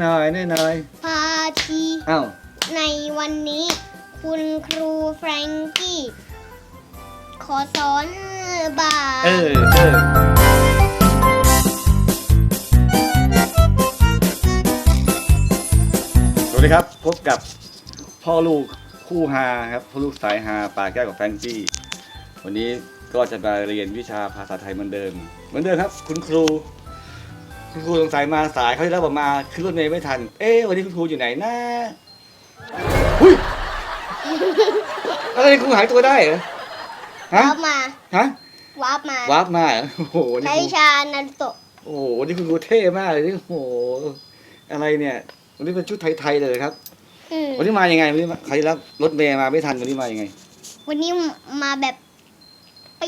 หน่อยแน่หน่อยพาทีอ้าวในวันนี้ คุณครูแฟรงกี้ ขอสอนบาเออเออสวัสดีครับ พบกับพ่อลูกคู่ฮาครับพ่อลูกสายฮาปาแก้วกับแฟรงกี้ วันนี้ก็จะมาเรียนวิชาภาษาไทยเหมือนเดิม เหมือนเดิมครับ คุณครู คุณครูสงสัยมาสายเขาที่แล้วบอกมาขึ้นรถเมล์ไม่ทัน เอ๊ะวันนี้คุณครูอยู่ไหนนะหุ้ยอะไรครูหายตัวได้เหรอฮะวาร์ปมาฮะวาร์ปมาวาร์ปมาเหรอโอ้โหนี่ใช้ครูวิชานารุโตะโอ้โหนี่คุณครูเท่มากเลยนี่โอ้โหอะไรเนี่ยวันนี้เป็นชุดไทยๆเลยครับ อืมวันนี้มายังไงวันนี้มาใครรับรถเมย์มาไม่ทันวันนี้มายังไง วันนี้มาแบบไป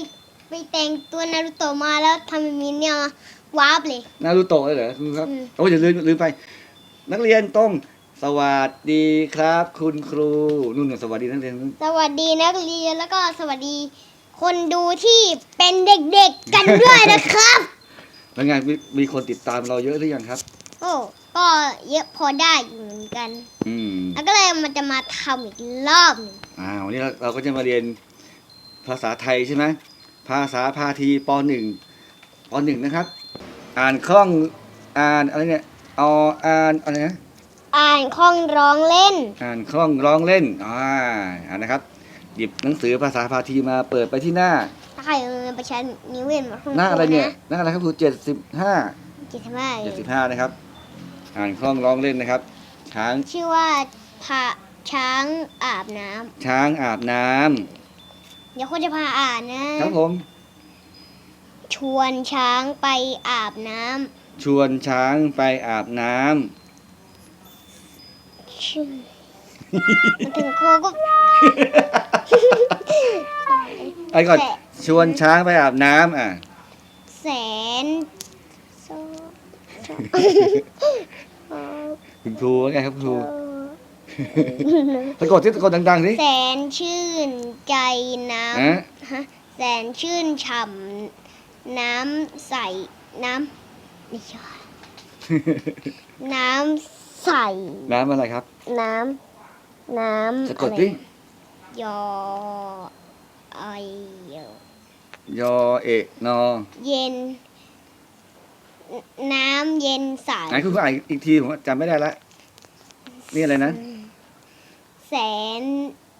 ไปแต่งตัวนารุโตะมาแล้วทำเป็นมินเนี่ย วาร์ปเลย นารูโตะเลยเหรอคุณครับ อืม โอ้ยอย่าลืมลืมไป นักเรียนต้องสวัสดีครับ คุณครูนุ่นนะสวัสดีนักเรียนสวัสดีนักเรียนแล้วก็สวัสดี คนดูที่เป็นเด็กๆกันด้วยนะครับ แล้วไงมีมีคนติดตามเราเยอะหรือยังครับ โอ้ก็เยอะพอได้อยู่เหมือนกัน อืมแล้วก็เลยมันจะมาทำอีกรอบหนึ่งอ่าวันนี้เราเราก็จะมาเรียนภาษาไทยใช่ไหมภาษาพาทีปหนึ่งปหนึ่งนะครับ อ่านคล่องอ่านอะไรเนี่ยเอาอ่านอะไรนะอ่านคล่องร้องเล่น อ่านคล่องร้องเล่นอ่าอ่านนะครับ หยิบหนังสือภาษาพาทีมาเปิดไปที่หน้าถ้าใครเออประชันนิ้วเว้นมาหน้าอะไรเนี่ยหน้าอะไรครับครูเจ็ดสิบห้าจิตทำไมเจ็ดสิบห้านะครับ อ่านคล่องร้องเล่นนะครับ ช้างชื่อว่าพาช้างอาบน้ำช้างอาบน้ำเดี๋ยวคนจะพาอ่านนะครับผม ชวนช้างไปอาบน้ชวนช้างไปอาบน้ำำชื่อมาถึงโคก็ไอ้ก่อนแสชวนช้างไปอาบน้ำอะ แสนโซคุณครูว่าไงครับคุณครูสะกดที่สะกดดังๆสิแสนชื่นใจน้อะำฮะแสนชื่นฉ่ำ น้ำใสน้ำไม่ใช่น้ำใส น้ำอะไรครับ น้ำน้ำสะกดอไรสิยอไอเยยอเอกนอเย็น น้ำเย็นใสไหนคุณครูอ่านอีกทีผมจำไม่ได้ละนี่อะไรนะ แสน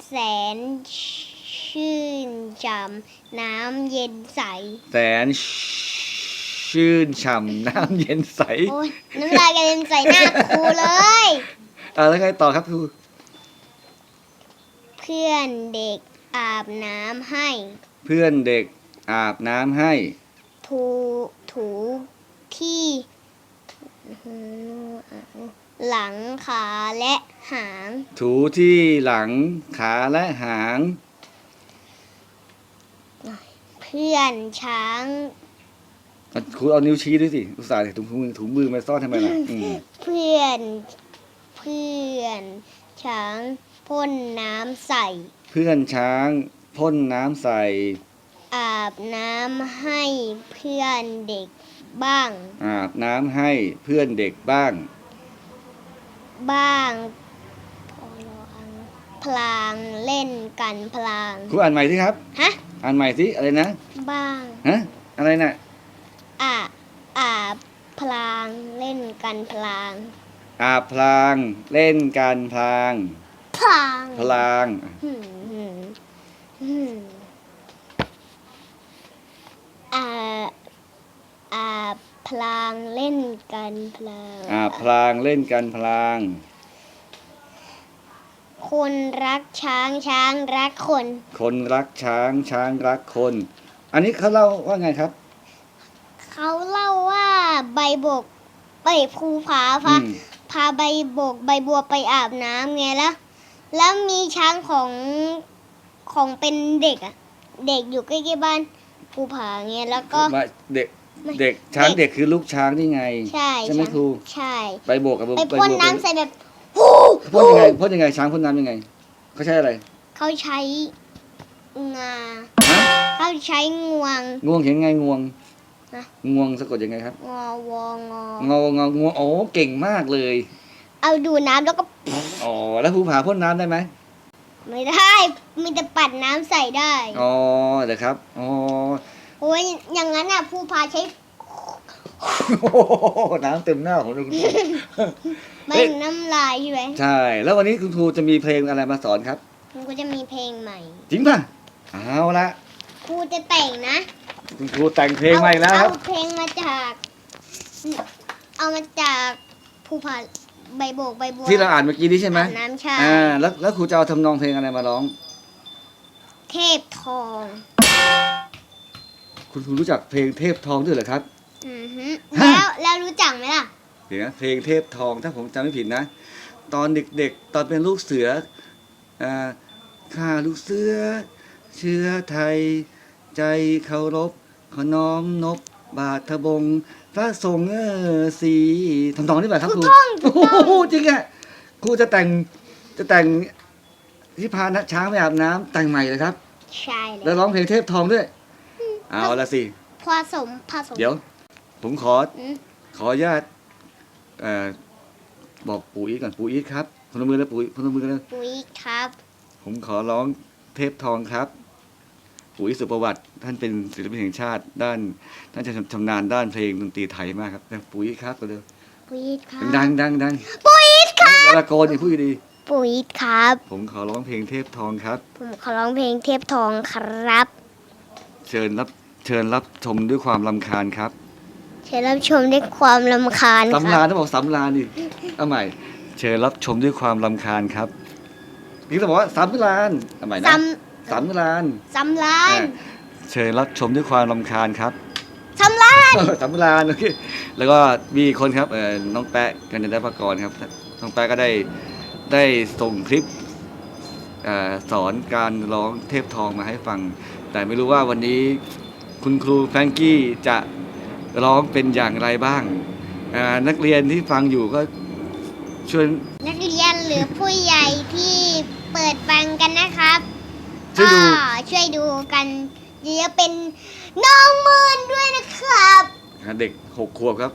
แสน ชื่นช่ำน้ำเย็นใส แสนชื่นฉ่ำน้ำเย็นใส โอ้ยน้ำลายกระเด็นใส่หน้าครูเลย อ่าแล้วไงต่อครับครูเพื่อนเด็กอาบน้ำให้ เพื่อนเด็กอาบน้ำให้ ถูถูที่หลังขาและหาง ถูที่หลังขาและหางเพื่อนช้างอะครูเอานิ้วชี้ด้วยสิ อุตส่าห์ถุงมือถุงมือมาซ่อนทำไมล่ะอืมเพื่อนเพื่อนช้างพ่นน้ำใส่ เพื่อนช้างพ่นน้ำใส่ อาบน้ำให้เพื่อนเด็กบ้าง อาบน้ำให้เพื่อนเด็กบ้าง บ้างพลางเล่นกันพลางครูอ่านใหม่สิครับ ฮะ อ่านใหม่สิอะไรนะบ้างฮะอะไรน่ะอาอาบพลางเล่นกันพลางอาบพลาง เล่นการพลาง พลางพลางหืมหืมหืมอาอาบพลางเล่นกันพลางอาบพลางเล่นการพลาง คนรักช้างช้างรักคน คนรักช้างช้างรักคน อันนี้เขาเล่าว่าไงครับ เขาเล่าว่าใบบกไปภูผาพาอืม พาใบบกใบบัวไปอาบน้ำไงแล้วแล้วมีช้างของของเป็นเด็กอะเด็กอยู่ใกล้ๆบ้านภูผาไงแล้วก็มาเด็กไม่เด็กช้างเด็กคือลูกช้างนี่ไง ใช่ใช่ไหมช้างครู ใช่ ไปโบกกับไปไปพ่นโบกน้ำใส่แบบฮู พ่นยังไงพ่นยังไง ช้างพ่นน้ำยังไง เขาใช้อะไร เขาใช้งาฮะ เขาใช้งวง งวงเขียนไงงวง ฮะ งวงสะกดยังไงครับ งอวองององงงวงโอ้เก่งมากเลย เอาดูน้ำแล้วก็อ๋อ แล้วภูผาพ่นน้ำได้ไหมไม่ได้ มีแต่ปัดน้ำใส่ได้ อ๋อเดี๋ยวครับ อ๋อ โอ้ยอย่างนั้นอะภูผาใช้ โอ้โหน้ำเต็มหน้าของคุณครูไม่น้ำลายใช่ไหมใช่ แล้ววันนี้คุณครูจะมีเพลงอะไรมาสอนครับ มันก็จะมีเพลงใหม่จริงป่ะเอาละครูจะแต่งนะคุณครูแต่งเพลงใหม่แล้วครับ เอาเพลงมาจาก เอามาจากภูผาใบโบกใบบัวที่เราอ่านเมื่อกี้นี้ใช่ไหมอาบน้ำชาอ่าแล้วแล้วครูจะเอาทำนองเพลงอะไรมาร้อง เทพทอง คุณครูรู้จักเพลงเทพทองด้วยเหรอครับ อือฮึฮะแล้วแล้วรู้จักไหมล่ะ เดี๋ยวนะเพลงเทพทองถ้าผมจำไม่ผิดนะ ตอนเด็กๆ ตอนเป็นลูกเสืออ่าข้าลูกเสือ เชื้อไทย ใจเคารพขอน้อมนบบาทบง พระทรงเออสีทำนองนี้แบบครับครูถูกต้องถูกต้องโอ้โหจริงอะครูจะแต่งจะแต่งที่พานะช้างไปอาบน้ำแต่งใหม่เลยครับ ใช่แล้แล้ววร้องเพลงเทพทองด้วย เอาละสิ ผสมผสมเดี๋ยว ผมขออืม ขออนุญาตเอ่อบอกปู่อีทก่อนปู่อีทครับพนมมือแล้วปู่อีทพนมมือแล้วปุ๋ยครับ ผมขอร้องเทพทองครับ ปู่อีทสุประวัติ ท่านเป็นศิลปินแห่งชาติ ด้านท่านจะชำนาญด้านเพลงดนตรีไทยมากครับแต่ปู่อีทครับก็เลยปุ๋ยครับดังดังดังปุ๋ยครับอย่าตะโกนอย่าพูดดีปุ๋ยครับผมขอร้องเพลงเทพทองครับ ผมขอร้องเพลงเทพทองครับ เชิญรับเชิญรับชมด้วยความลำคาญครับเชิ ญรับชมด้วยความรำคาญคสำรารัญบต้องบอกสำราญดิเอาใหม่ เชิญรับชมด้วยความลำคาญครับ นี่ต้องบอกว่าสำราญเอาใหม่นะซ้สำราญำซ้ำร้านอ่าเชิญรับชมด้วยความลำคาญครับ ซ้ำร้านสำราญโอเคแล้วก็มีคนครับเออน้องแปะกันยนได้ภกรครับ น้องแปะก็ได้ได้ส่งคลิปเออสอนการร้องเทพทองมาให้ฟัง แต่ไม่รู้ว่าวันนี้คุณครูแฟรงกี้จะ ร้องเป็นอย่างไรบ้างอ่านักเรียนที่ฟังอยู่ก็ช่วยนักเรียนหรือผู้ใหญ่ที่เปิดฟังกันนะครับ ช่วยดูก็ช่วยดูกันเดี๋ยวเป็นน้องมืนด้วยนะครับเด็กหกขวบครับ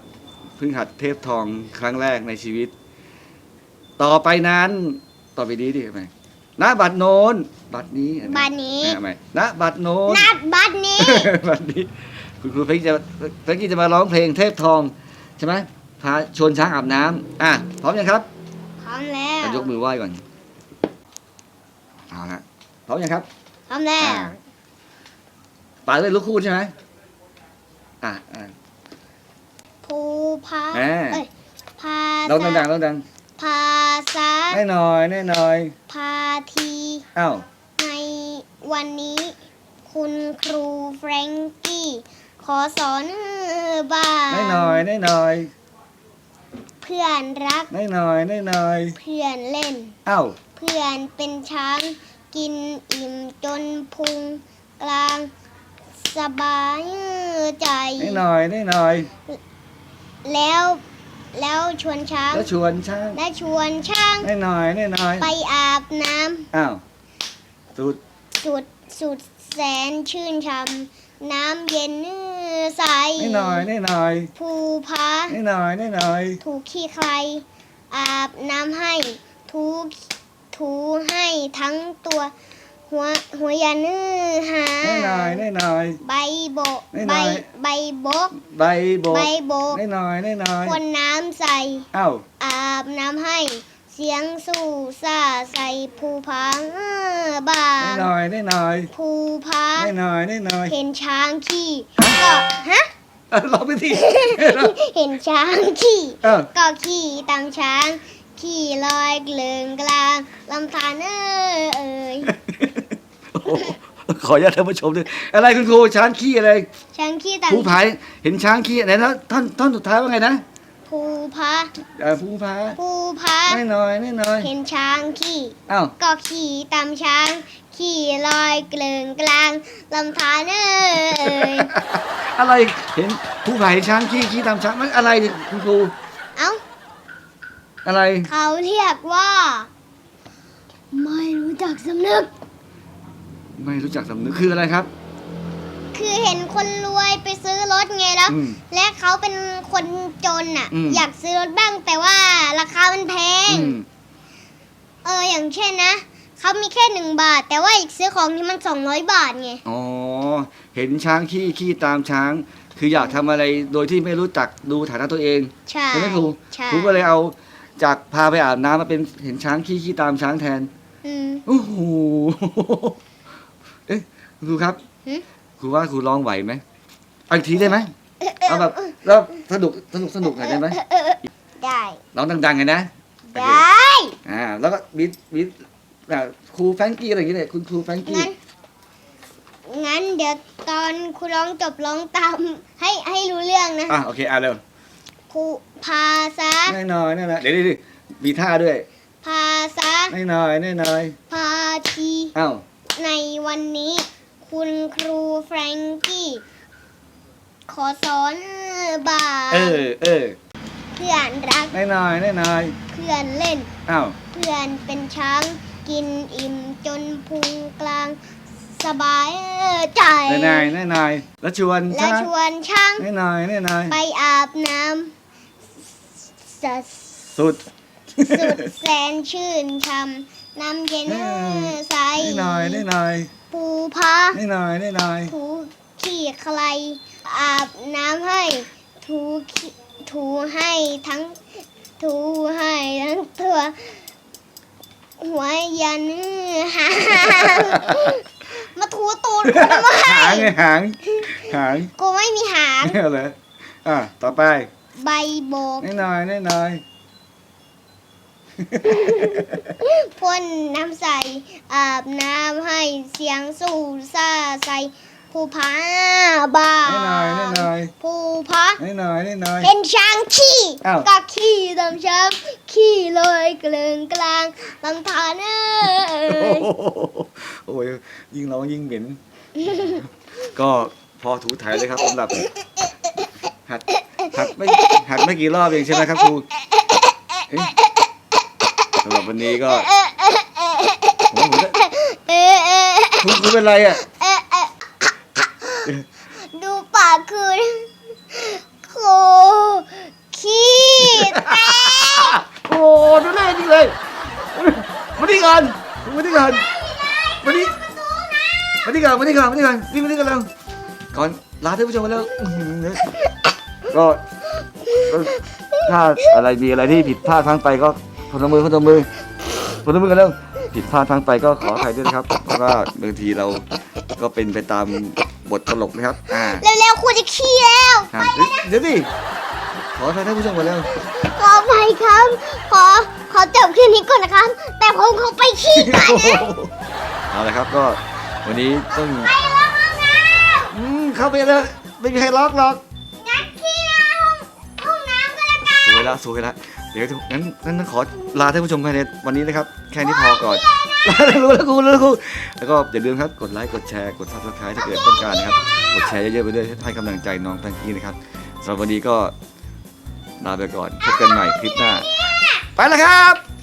เพิ่งหัดเทพทองครั้งแรกในชีวิต ต่อไปนั้นต่อไปนี้ดิทำไมณบัตรโน้นบัตรนี้บัตรนี้ ทำไมณบัตรโน้น นัดบัตรนี้ บัตรนี้ คุณครูเพ็กจะเพ็กกี้จะมาร้องเพลงเทพทองใช่ไหมพาชวนช้างอาบน้ำอะพร้อมยังครับพร้อมแล้วอะยกมือไหว้ก่อนเอาละพร้อมยังครับพร้อมแล้วอ่าป่าเลยลูกคู่ใช่ไหมอะอะ ภูพาแหมเอ้ยพาร้องษาดังๆร้องดังภาษาแน่หน่อยแน่หน่อยพาทีอ้าวในวันนี้ คุณครูแฟรงกี้ ขอสอนบ้าแน่หน่อยแน่หน่อยเพื่อนรักแน่หน่อยแน่หน่อยเพื่อนเล่นอ้าวเพื่อนเป็นช้างกินอิ่มจนพุงกลาง สบายใจแน่หน่อยแน่หน่อยแล้วแล้วชวนช้างแล้วชวนช้างและชวนช้างแน่หน่อยแน่หน่อยไปอาบน้อ้าวสุดำสุดสุดแสนชื่นช่ำน้ำเย็น ใสแน่หน่อยแน่หน่อยภูผาแน่หน่อยแน่หน่อย ถูขี้ใคร อาบน้ำให้ ถูถูให้ทั้งตัว หัวหัวยันหาแน่หน่อยแน่หน่อย ใบโบกไม่หใบน่อย ใบบกใบโบกใบโบกแน่หน่อยแน่หน่อย คนน้ำใสอ้าวอาบน้ำให้ เสียงสู่ซาใส่ภูผาบ้าแน่หน่อยแน่หน่อยภูผาแน่หน่อยแน่หน่อย เห็นช้างขี่ก็ฮะอะร้องไปทีเห็นช้างขี่เออก็ขี่ตามช้างขี่ลอยเกลืองกลางลำธารเอ้ยเอ่ยโอ้โหขออนุญาตท่านผู้ชมด้วยอะไรคุณครูช้างขี้อะไร ช้างขี่ตามภูผายเห็นช้างขี้ไหนแล้วท่อนท่อนสุดท้ายว่าไงนะ ภูผาเอ่อภูผาภูผาแน่หน่อยแน่หน่อยเห็นช้างขี่อ้าวก็ขี่ตามช้าง ขี่ลอยเกลืองกลางลำธารเอ้ยอะไรเห็นภูผาเห็นช้างขี้ขี้ตามช้างมันอะไรเนี่ยคุณครูเอ้าอะไร เขาเรียกว่า ไม่รู้จักสำนึก ไม่รู้จักสำนึกคืออะไรครับ คือเห็นคนรวยไปซื้อรถไงแล้ว อืมและเขาเป็นคนจนอะ อืม อยากซื้อรถบ้างแต่ว่าราคามันแพง อืมเอออย่างเช่นนะเขามีแค่หนึ่งบาท แต่ว่าอีกซื้อของที่มันสองร้อยบาทไงอ๋อเห็นช้างขี้ขี้ตามช้าง คืออยากทำอะไรโดยที่ไม่รู้จักดูฐานะตัวเองใช่ใช่ไหมครูใช่ครูก็เลยเอาจากพาไปอาบน้ำมาเป็นเห็นช้างขี้ขี้ตามช้างแทนอืม โอ้โหเอ๊ะครูครับ หึ ครูว่าครูร้องไหวไหมเอาอีกทีได้ไหมเอาแบบแล้วสนุกสนุกสนุกหน่อยได้ไหมได้ ร้องดังๆไงนะโอไดเค้อ่าแล้วก็บิดบิดอ่าครูแฟรงกี้อะไรอย่างเงี้ยเนี่ยคุณครูแฟรงกี้งั้น งั้นเดี๋ยวตอนครูร้องจบร้องตาม ให้ให้รู้เรื่องนะ อะโอเคอะเร็วครูพาซะแน่นอนแน่นอนเดี๋ยวดิมีท่าด้วยพาซะแน่นอนแน่นอนพาทีอ้าวในวันนี้ คุณครูแฟรงกี้ ขอสอนบาเออเออเพื่อนรักแน่นอนแน่นอนเพื่อนเล่น อ้าว เพื่อนเป็นช้างกินอิ่มจนพุงกลาง สบายใจแน่นอนแน่นอนแล้วชวนและช้างชวนช้างแน่นอนแน่นอนไปอาบน้ำสะสุด สุดแสนชื่นช่ำน้ำเย็นเออใสแน่นอนแน่นอน ปูพาแน่นอนแน่นอนถูขี้ใคร อาบน้ำให้ ถูขี้ถูให้ทั้ง ถูให้ทั้งตัว หัวยันหางมาถูตูดกูทำไมหางไงหางหางกูไม่มีหางเนี่ยเลยอะต่อไป ใบโบกแน่นอนแน่นอน พ่นน้ำใส อาบน้ำให้เสียงสู่ซาใส ผู้พาบาแน่นอนแน่นอนผู้พาแน่นอนแน่นอนเป็นช้างขี้อ้าว ก็ขี้ตามช้างขี้ลอยเกลื่อนกลางลำธารเอ้โอ้ยโหโอ้ยยิ่งร้องยิ่งเหม็น ก็พอถูถ่ายเลยครับสำหรับหัดหัดไม่หัดไม่กี่รอบเองใช่ไหมครับครูเอ๊ะสำหรับ วันนี้ก็โอ้โหเออเออครูครูเป็นไรอะเออเออดูปากคือโคขี้แตกโอ้ดูแลจริงเลยมาดีก่อนมาดีก่อนมาดีมาดีก่อนมาดีก่อนมาดีก่อนวิ่งมาดีก่อนแล้วก่อนลาท่านผู้ชมไปแล้วอื้อหือก็ก็ถ้าอะไรมีอะไรที่ผิดพลาดทั้งไปก็ พนมมือพนมมือพนมมือกันแล้วผิดพลาดทั้งไปก็ขออภัยด้วยนะครับ เพราะว่าบางทีเราก็เป็นไปตามบทตลกนะครับ อ่าเร็วๆครูจะขี้แล้วอ่าเดี๋ยวเดี๋ยวดิขออภัยท่านผู้ชมกันแล้วขอไปครับ ขอขอจบคลิปนี้ก่อนนะครับ แต่ผมคงไปขี้ก่อนนะเอาละครับก็วันนี้ต้องไปแล้วห้องน้อืมเข้าไปเลยไม่มีใครล็อกหรอก ล้วสวยละสวยละเดี๋ยวงั้นงั้นขอลาท่านผู้ชมภายในวันนี้นะครับ แค่นี้พอก่อนรู้แล้วครูรู้แล้วครูแล้วก็อย่าลืมครับกดไลค์กดแชร์กดซับสไครต์ถ้าเกิดต้องการนะครับกดแชร์เยอะๆไปด้วยให้กำลังใจน้องตังกี้นะครับสำหรับวันนี้ก็ลาไปก่อนพบกันใหม่คลิปหน้า ไปแล้วครับ